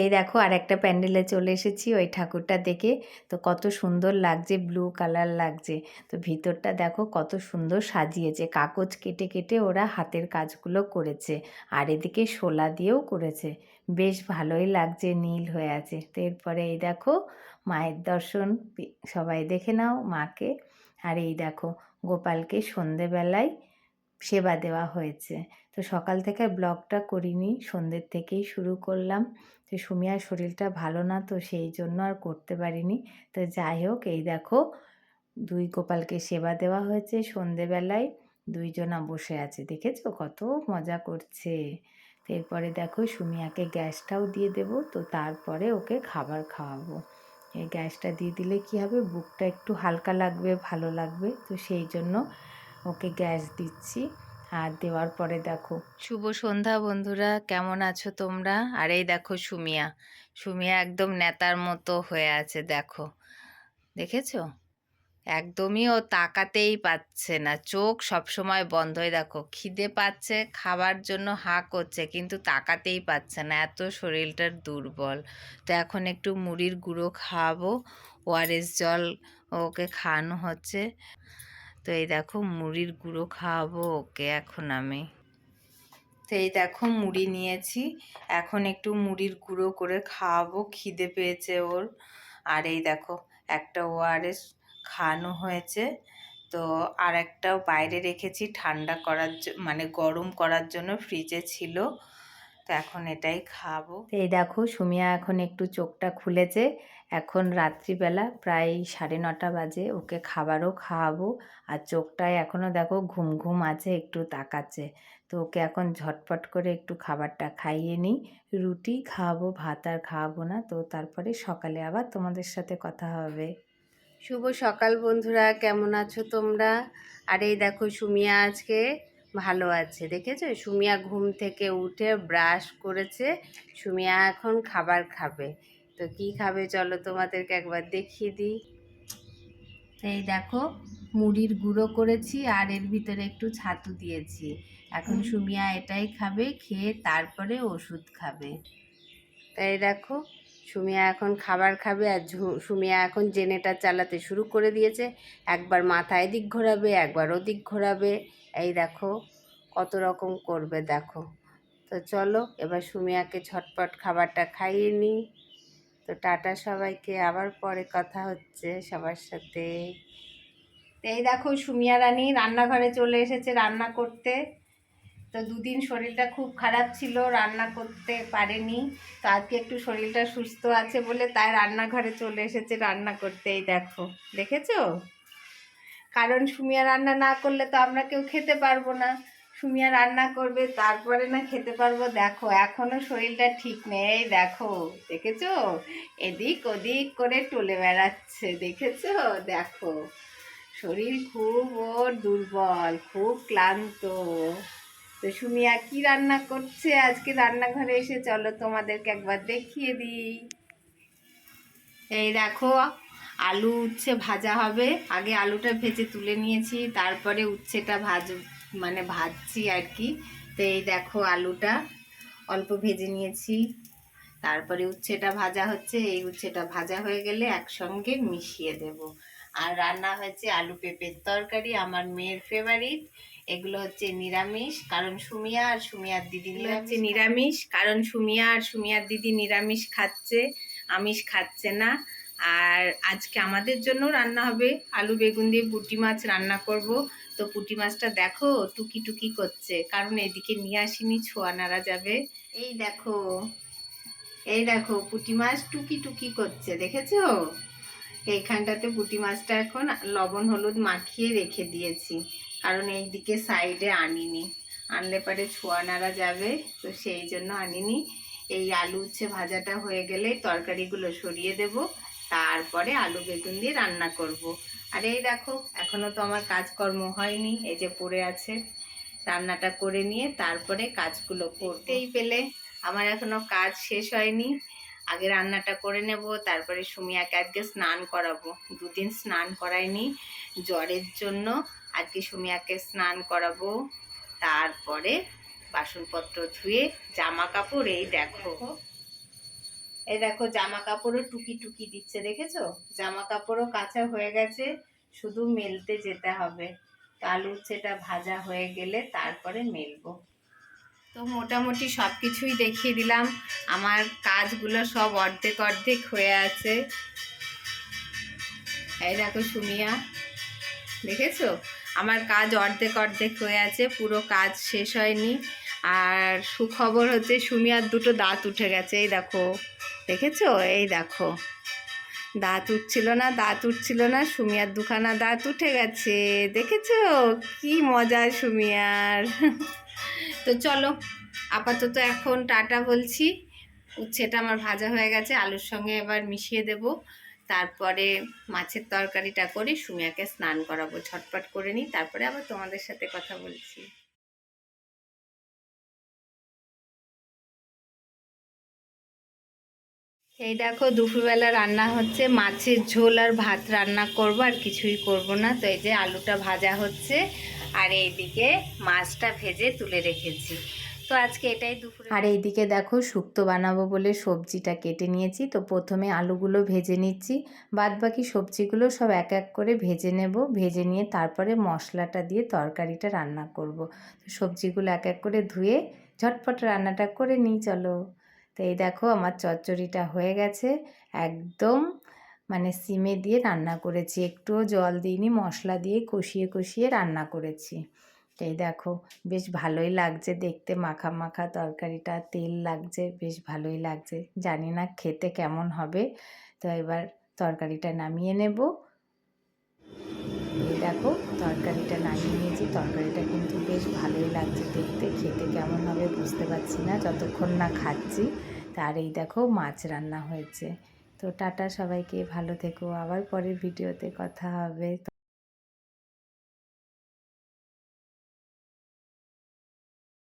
এই দেখো আর একটা প্যান্ডেলে চলে এসেছি ওই ঠাকুরটা দেখে। তো কত সুন্দর লাগছে ব্লু কালার লাগছে। তো ভিতরটা দেখো কত সুন্দর সাজিয়েছে। কাগজ কেটে কেটে ওরা হাতের কাজগুলো করেছে আর এদিকে শোলা দিয়েও করেছে। বেশ ভালোই লাগছে, নীল হয়ে আছে। তো এরপরে এই দেখো মায়ের দর্শন, সবাই দেখে নাও মাকে। আর এই দেখো গোপালকে সন্ধেবেলায় সেবা দেওয়া হয়েছে। তো সকাল থেকে ব্লগটা করিনি, সন্ধ্যের থেকেই শুরু করলাম। তো সুমিয়ার শরীরটা ভালো না, তো সেই জন্য আর করতে পারিনি। তো যাই হোক, এই দেখো, দুই গোপালকে সেবা দেওয়া হয়েছে সন্ধেবেলায়, দুইজনা বসে আছে। দেখেছ কত মজা করছে। এরপরে দেখো, সুমিয়াকে গ্যাসটাও দিয়ে দেব, তো তারপরে ওকে খাবার খাওয়াবো। এই গ্যাসটা দিয়ে দিলে কি হবে? বুকটা একটু হালকা লাগবে, ভালো লাগবে। তো সেই জন্য ওকে গ্যাস দিচ্ছি। আর দেওয়ার পরে দেখো। শুভ সন্ধ্যা বন্ধুরা, কেমন আছো তোমরা? আর এই দেখো সুমিয়া। সুমিয়া একদম নেতার মতো হয়ে আছে, দেখো। দেখেছ? একদমই ও তাকাতেই পাচ্ছে না। চোখ সবসময় বন্ধই, দেখো। খিদে পাচ্ছে, খাবার জন্য হা করছে, কিন্তু তাকাতেই পাচ্ছে না। এত শরীরটার দুর্বল। তো এখন একটু মুড়ির গুঁড়ো খাওয়াবো। ওআরএস জল ওকে খাওয়ানো হচ্ছে। তো এই দেখো মুড়ির গুঁড়ো খাওয়াবো ওকে এখন আমি। তো এই দেখো মুড়ি নিয়েছি। এখন একটু মুড়ির গুঁড়ো করে খাওয়াবো, খিদে পেয়েছে ওর। আর এই দেখো একটা ওআরএস খাওয়ানো হয়েছে। তো আর একটাও বাইরে রেখেছি, ঠান্ডা করার মানে গরম করার জন্য ফ্রিজে ছিল। তো এখন এটাই খাব এই দেখো সুমিয়া এখন একটু চোখটা খুলেছে। এখন রাত্রিবেলা প্রায় সাড়ে নটা বাজে, ওকে খাবারও খাওয়াবো। আর চোখটায় এখনও দেখো ঘুম ঘুম আছে, একটু তাকাচ্ছে। তো ওকে এখন ঝটপট করে একটু খাবারটা খাইয়ে নিই। রুটি খাওয়াবো, ভাত আর খাওয়াবো না। তো তারপরে সকালে আবার তোমাদের সাথে কথা হবে। শুভ সকাল বন্ধুরা, কেমন আছো তোমরা? আর এই দেখো সুমিয়া আজকে ভালো আছে, দেখেছ? সুমিয়া ঘুম থেকে উঠে ব্রাশ করেছে। সুমিয়া এখন খাবার খাবে। তো কি খাবে চলো তোমাদেরকে একবার দেখিয়ে দিই। এই দেখো, মুড়ির গুঁড়ো করেছি আর এর ভিতরে একটু ছাতু দিয়েছি। এখন সুমিয়া এটাই খাবে, খেয়ে তারপরে ওষুধ খাবে। তাই দেখো, সুমিয়া এখন খাবার খাবে আর সুমিয়া এখন জেনেটা চালাতে শুরু করে দিয়েছে। একবার মাথা এদিক ঘোরাবে, একবার ওদিক ঘোরাবে। এই দেখো, কত রকম করবে দেখো। তো চলো, এবার সুমিয়াকে ছটপট খাবারটা খাইয়ে নিই। তো টাটা সবাইকে, আবার পরে কথা হচ্ছে সবার সাথে। এই দেখো সুমিয়া রানী রান্নাঘরে চলে এসেছে রান্না করতে। তো দুদিন শরীরটা খুব খারাপ ছিল, রান্না করতে পারেনি। তো আজকে একটু শরীরটা সুস্থ আছে বলে তাই রান্নাঘরে চলে এসেছে রান্না করতে, এই দেখো। দেখেছ? কারণ সুমিয়া রান্না না করলে তো আমরা কেউ খেতে পারব না। সুমিয়া রান্না করবে, তারপরে না খেতে পারব। দেখো, এখনও শরীরটা ঠিক নেই দেখো, দেখেছ? এদিক ওদিক করে টলে বেড়াচ্ছে, দেখেছ? দেখো, শরীর খুব ওর দুর্বল, খুব ক্লান্ত। তো সুমিয়া, কি রান্না করছে? আজকে রান্নাঘরে এসে চলো, তোমাদেরকে একবার দেখিয়ে দিই। এই দেখো, আলু উচ্ছে ভাজা হবে। আগে আলুটা ভেজে তুলে নিয়েছি, তারপরে উচ্ছেটা ভাজ মানে ভাজছি আর কি। তো এই দেখো আলুটা অল্প ভেজে নিয়েছি। তারপরে উচ্ছেটা ভাজা হচ্ছে এই উচ্ছেটা ভাজা হয়ে গেলে একসঙ্গে মিশিয়ে দেব। আর রান্না হয়েছে আলু পেঁপের তরকারি আমার মেয়ের ফেভারিট এগুলো হচ্ছে নিরামিষ কারণ সুমিয়া আর সুমিয়ার দিদি হচ্ছে নিরামিষ কারণ সুমিয়া আর সুমিয়ার দিদি নিরামিষ খাচ্ছে আমিষ খাচ্ছে না। আর আজকে আমাদের জন্য রান্না হবে আলু বেগুন দিয়ে পুঁটি মাছ রান্না করব। তো পুঁটি মাছটা দেখো টুকি টুকি করছে। কারণ এদিকে নিয়ে আসিনি, ছোঁয়া নাড়া যাবে। এই দেখো এই দেখো, পুঁটি মাছ টুকি টুকি করছে, দেখেছ? এইখানটাতে পুঁটি মাছটা এখন লবণ হলুদ মাখিয়ে রেখে দিয়েছি। কারণ এই দিকে সাইডে আনিনি। আনলে পরে ছোঁয়া নাড়া যাবে, তো সেই জন্য আনিনি। এই আলু উচ্ছে ভাজাটা হয়ে গেলে তরকারিগুলো সরিয়ে দেব। তারপরে আলু বেগুন দিয়ে রান্না করব। আর এই দেখো এখনও তো আমার কাজকর্ম হয়নি, এই যে পড়ে আছে। রান্নাটা করে নিয়ে তারপরে কাজগুলো করতেই পেলে। আমার এখনও কাজ শেষ হয়নি। আগে রান্নাটা করে নেব, তারপরে সুমিয়াকে আজকে স্নান করাবো। দুদিন স্নান করাইনি, জ্বরের জন্য আজকে সুমিয়াকে স্নান করাবো। তারপরে বাসনপত্র ধুয়ে জামা কাপড় এই দেখো। এই দেখো জামা কাপড়ও টুকি টুকি দিচ্ছে, দেখেছ? জামা কাপড়ও কাঁচা হয়ে গেছে, শুধু মেলতে যেতে হবে। আলু উচ্ছেটা ভাজা হয়ে গেলে তারপরে মেলবো। তো মোটামুটি সব কিছুই দেখিয়ে দিলাম। আমার কাজগুলো সব অর্ধেক অর্ধেক হয়ে আছে। এই দেখো, সুমিয়া, দেখেছ? আমার কাজ অর্ধেক অর্ধেক হয়ে আছে, পুরো কাজ শেষ হয়নি। আর সুখবর হচ্ছে, সুমিয়ার দুটো দাঁত উঠে গেছে, এই দেখো। দেখেছ? এই দেখো। দাঁত উঠছিল না, দাঁত উঠছিল না, সুমিয়ার দুখানা দাঁত উঠে গেছে। দেখেছ? কি মজা সুমিয়ার। তো চলো, আপাতত এখন টাটা বলছি। উচ্ছেটা আমার ভাজা হয়ে গেছে, আলুর সঙ্গে এবার মিশিয়ে দেব। তারপরে মাছের তরকারিটা করে সুমিয়াকে স্নান করাবো, ঝটপট করে নিই, তারপরে আবার তোমাদের সাথে কথা বলছি। এই দেখো দুপুরবেলা রান্না হচ্ছে, মাছের ঝোল আর ভাত রান্না করব, আর কিছুই করব না। তো এই যে আলুটা ভাজা হচ্ছে, আর এইদিকে মাছটা ভেজে তুলে রেখেছি। তো আজকে এটাই দুপুর। আর এইদিকে দেখো শুক্তো বানাবো বলে সবজিটা কেটে নিয়েছি, তো প্রথমে আলুগুলো ভেজে নিচ্ছি। বাদ বাকি সবজিগুলো সব এক এক করে ভেজে নেব, ভেজে নিয়ে তারপরে মশলাটা দিয়ে তরকারিটা রান্না করব। তো সবজিগুলো এক এক করে ধুয়ে ঝটপট রান্নাটা করে নিই, চলো। তো এই দেখো আমার চচ্চড়িটা হয়ে গেছে। একদম মানে সিমে দিয়ে রান্না করেছি। একটুও জল দিইনি, মশলা দিয়ে কষিয়ে কষিয়ে রান্না করেছি। এই দেখো বেশ ভালোই লাগছে দেখতে, মাখা মাখা তরকারিটা, তেল লাগছে, বেশ ভালোই লাগছে। জানি না খেতে কেমন হবে। তো এবার তরকারিটা নামিয়ে নেব। দেখো, তরকারিটা নামিয়ে নিয়েছি। তরকারিটা কিন্তু বেশ ভালোই লাগছে দেখতে। খেতে কেমন হবে বুঝতে পারছি না, যতক্ষণ না খাচ্ছি। তার এই দেখো, মাছ রান্না হয়েছে। তো টাটা সবাইকে, ভালো থেকো। আবার পরের ভিডিওতে কথা হবে।